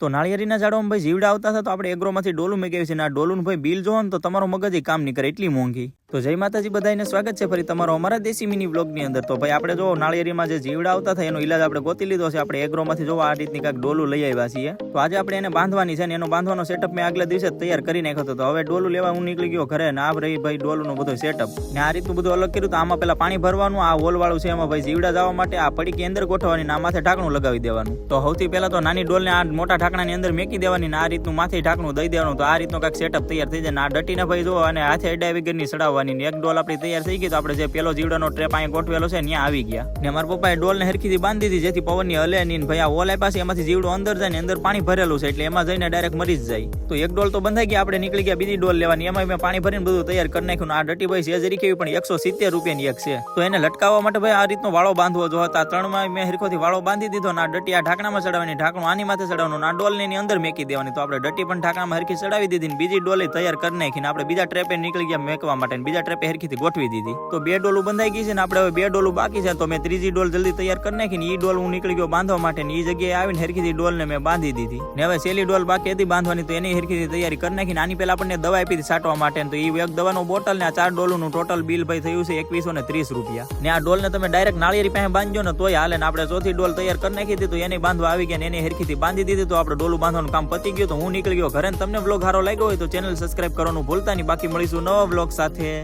તો નાળિયેરીના ઝાડવામાં ભાઈ જીવડા આવતા હતા, તો આપણે એગ્રોમાંથી ડોલું મેગાવી છે ને આ ડોલું ભાઈ બિલ જોવો ને તો તમારો મગજ કામ નહીં કરે, એટલી મોંઘી. તો જય માતાજી બધાને સ્વાગત છે ફરી તમારો અમારા દેશી મિની બ્લોગની અંદર. તો ભાઈ, આપણે જો નાળિયેરીમાં જે જીવડા આવતા થાય એનો ઇલાજ આપણે ગોતી લીધો છે. આપણે એગ્રોમાંથી જોવા આ રીતની કાંઈક ડોલું લઈ આવ્યા છીએ. તો આજે આપણે એને બાંધવાની છે ને એનો બાંધવાનો સેટઅપ મેં આગલા દિવસે તૈયાર કરી નાખ્યો હતો. હવે ડોલું લેવા હું નીકળી ગયો ઘરે ને આ રહી ભાઈ ડોલુંનો બધો સેટઅપ ને આ રીતનું બધું અલગ કર્યું તો આમાં પેલા પાણી ભરવાનું, આ હોલ વાળું છે એમાં ભાઈ જીવડા જવા માટે આ પડીકી અંદર ગોઠવવાની આ માથે ઢાંકણું લગાવી દેવાનું. તો સૌથી પહેલા તો નાની ડોલને આ મોટા ઢાંકણાની અંદર મેકી દેવાની ને આ રીતનું માથે ઢાંકણું દઈ દેવાનું. તો આ રીતનું કાંઈક સેટઅપ તૈયાર થઈ જાય ને આ ડટીને ભાઈ જો અને હાથે અડાય વગરની સડાવવાની ને એક ડોલ આપણી તૈયાર થઈ ગઈ તો આપણે જે પેલો જીવડાનો ટ્રેપ અહીંયા ગોઠવેલો છે ત્યાં આવી ગયા. ને મારા પપ્પાએ ડોલને હરખીથી બાંધી દીધી જેથી પવનની હલે નહીં ભાઈ આ ઓલ આપ્યા છે, એમાંથી જીવડો અંદર જાય ને અંદર પાણી ભરેલું છે એટલે એમાં જઈને ડાયરેક્ટ મરી જ જાય. તો એક ડોલ તો બંધાઈ ગયા, આપણે નીકળી ગયા, બીજી ડોલ લેવાની. એમાં મેં પાણી ભરીને બધું તૈયાર કરી નાખ્યું આ ડટી ભાઈ છે કેવી પણ એકસો સિત્તેર રૂપિયાની એક છે. તો એને લટકાવવા માટે ભાઈ આ રીતનો વાળો બાંધવો જો હતા. ત્રણમાં મેં હરખોથી વાળો બાંધી દીધો ના ડટી આ ઢાંકણામાં ચડાવવાની ઢાંકણું આની માથે ચડાવવાનું ના ડોલને એની અંદર મેકી દેવાની. તો આપણે ડટી પણ ઢાંકણામાં હરખી ચડાવી દીધી બીજી ડોલે તૈયાર કરી નાખીને આપણે બીજા ટ્રેપે નીકળી ગયા મેકવા માટે બીજા ટ્રેપે હરખીથી ગોઠવી દીધી. તો બે ડોલું બંધાઈ ગઈ છે ને આપણે હવે બે ડોલું બાકી છે, તો મેં ત્રીજી ડોલ જલ્દી તૈયાર કરી નાખી ને એ ડોલ હું નીકળી ગયો બાંધવા માટે ને એ જગ્યાએ આવીને હરખીથી ડોલને મેં બાંધી દીધી. ને હવે સેલી ડોલ બાકી હતી બાંધવાની, તો એની હરખીથી તૈયારી કરી નાખી આની પહેલા આપણને દવા આપી હતી છાંટવા માટે તો એ એક દવાનો બોટલ ને આ ચાર ડોલનું ટોટલ બિલ ભાઈ થયું છે એકવીસો ને ત્રીસ રૂપિયા. ને આ ડોલને તમે ડાયરેક્ટ નાળિયેરી પાસે બાંધજો ને તોય હાલે ને આપણે ચોથી ડોલ તૈયાર કરી નાખી હતી, તો એને બાંધવા આવી ગયા ને એની હરખીથી બાંધી દીધી તો આપણે ડોલું બાંધવાનું કામ પતી ગયું, તો હું નીકળી ગયો. ઘરે તમને બ્લોગ સારો લાગ્યો હોય તો ચેનલ સબસ્ક્રાઇબ કરવાનું ભૂલતા નહીં. બાકી મળીશું નવા બ્લોગ સાથે.